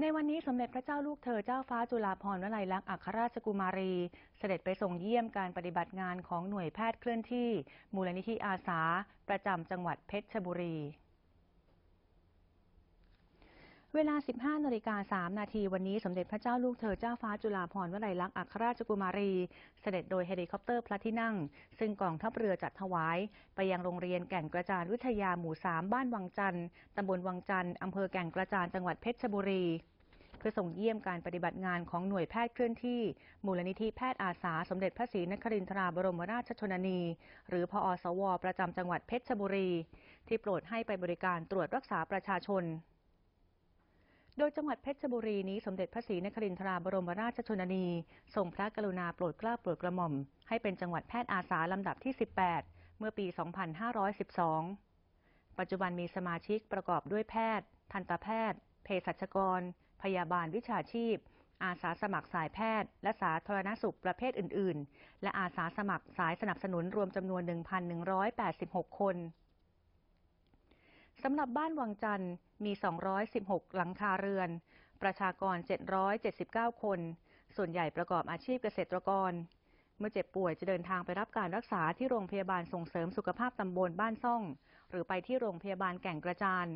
ในวันนี้สมเด็จพระเจ้าลูกเธอเจ้าฟ้าจุฬาภรณ์วลัยลักษณ์อัครราชกุมารี เสด็จไปส่งเยี่ยมการปฏิบัติงานของหน่วยแพทย์เคลื่อนที่ มูลนิธิอาสา ประจำจังหวัดเพชรบุรี เวลา 15 นาฬิกา 3 นาที วันนี้สมเด็จพระเจ้าลูกเธอเจ้าฟ้าจุฬาภรณ์วลัยลักษณ์อัครราชกุมารี เสด็จโดยเฮลิคอปเตอร์พระที่นั่ง ซึ่งกองทัพเรือจัดถวาย ไปยังโรงเรียนแก่งกระจานวิทยาหมู่ 3 บ้านวังจันทร์ตำบลวังจันทร์อำเภอแก่งกระจานจังหวัดเพชรบุรีเพื่อส่งเยี่ยมการปฏิบัติงานของหน่วยแพทย์เคลื่อนที่ มูลนิธิแพทย์อาสา สมเด็จพระศรีนครินทราบรมราชชนนี หรือพอสว ประจำจังหวัดเพชรบุรี ที่โปรดให้ไปบริการตรวจรักษาประชาชน โดยจังหวัดเพชรบุรีนี้สมเด็จพระศรีนครินทราบรมราชชนนีทรงพระกรุณาโปรดเกล้าโปรดกระหม่อม ให้เป็นจังหวัดแพทย์อาสาลำดับที่ 18 เมื่อปี 2512 ปัจจุบันมีสมาชิกประกอบด้วยแพทย์ ทันตแพทย์ เภสัชกร พยาบาลวิชาชีพ อาสาสมัครสายแพทย์ และสาธารณสุขประเภทอื่น ๆ และอาสาสมัครสายสนับสนุนรวมจำนวน 1,186 คน สำหรับบ้านวังจันทร์มี 216 หลังคาเรือน ประชากร 779 คน ส่วนใหญ่ประกอบอาชีพเกษตรกร เมื่อเจ็บป่วยจะเดินทางไปรับการรักษาที่โรงพยาบาลส่งเสริมสุขภาพตำบลบ้านซ่อง หรือไปที่โรงพยาบาลแก่งกระจาน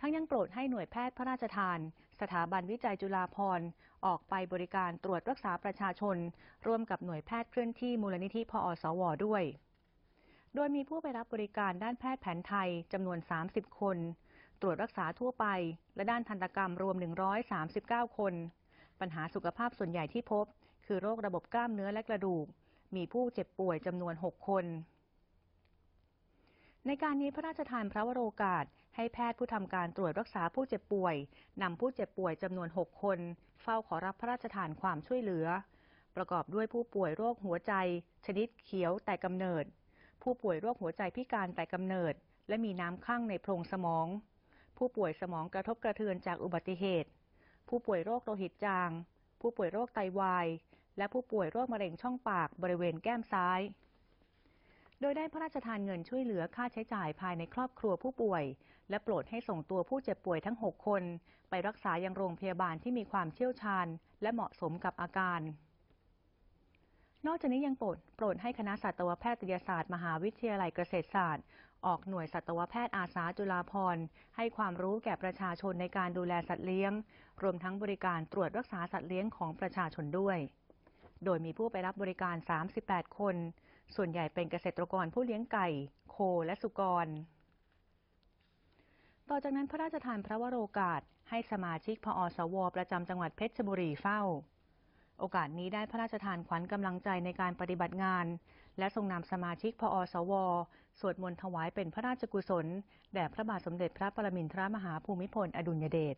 ทั้งยังโปรดให้หน่วยแพทย์พระราชทาน สถาบันวิจัยจุฬาภรณ์ออกไปบริการตรวจรักษาประชาชน ร่วมกับหน่วยแพทย์เคลื่อนที่มูลนิธิพอสวด้วย โดยมีผู้ไปรับบริการด้านแพทย์แผนไทยจำนวน 30 คน ตรวจรักษาทั่วไป และด้านทันตกรรมรวม 139 คน ปัญหาสุขภาพส่วนใหญ่ที่พบ คือโรคระบบกล้ามเนื้อและกระดูก มีผู้เจ็บป่วยจำนวน 6 คน ในการนี้พระราชทานพระวโรกาส ให้แพทย์ผู้ทำการตรวจรักษาผู้เจ็บป่วยนำผู้เจ็บป่วยจำนวน 6 คน เฝ้าขอรับพระราชทานความช่วยเหลือ ประกอบด้วยผู้ป่วยโรคหัวใจ ชนิดเขียวแต่กำเนิด ผู้ป่วยโรคหัวใจพิการแต่กำเนิด และมีน้ำข้างในโพรงสมอง ผู้ป่วยสมองกระทบกระเทือนจากอุบัติเหตุ ผู้ป่วยโรคโลหิตจาง ผู้ป่วยโรคไตวาย และผู้ป่วยโรคมะเร็งช่องปากบริเวณแก้มซ้าย โดยได้พระราชทานเงินช่วยเหลือค่าใช้จ่ายภายในครอบครัวผู้ป่วย และโปรดให้ส่งตัวผู้เจ็บป่วยทั้ง 6 คน ไปรักษายังโรงพยาบาลที่มีความเชี่ยวชาญ และเหมาะสมกับอาการ นอกจากนี้ยังโปรดโปรดให้คณะสัตวแพทยศาสตร์ มหาวิทยาลัยเกษตรศาสตร์ ออกหน่วยสัตวแพทย์อาสาจุฬาภรณ์ให้ความรู้แก่ประชาชนในการดูแลสัตว์เลี้ยง รวมทั้งบริการตรวจรักษาสัตว์เลี้ยงของประชาชนด้วย โดยมีผู้ไปรับบริการ 38 คน ส่วนใหญ่เป็นเกษตรกรผู้เลี้ยงไก่ โคและสุกร ต่อจากนั้นพระราชทานพระวโรกาสให้สมาชิกพอสว ประจำจังหวัดเพชรบุรีเฝ้า โอกาสนี้ได้พระราชทานขวัญกำลังใจในการปฏิบัติงาน และทรงนำสมาชิกพอสว สวดมนต์ถวายเป็นพระราชกุศล แด่พระบาทสมเด็จพระปรมินทรมหาภูมิพลอดุลยเดช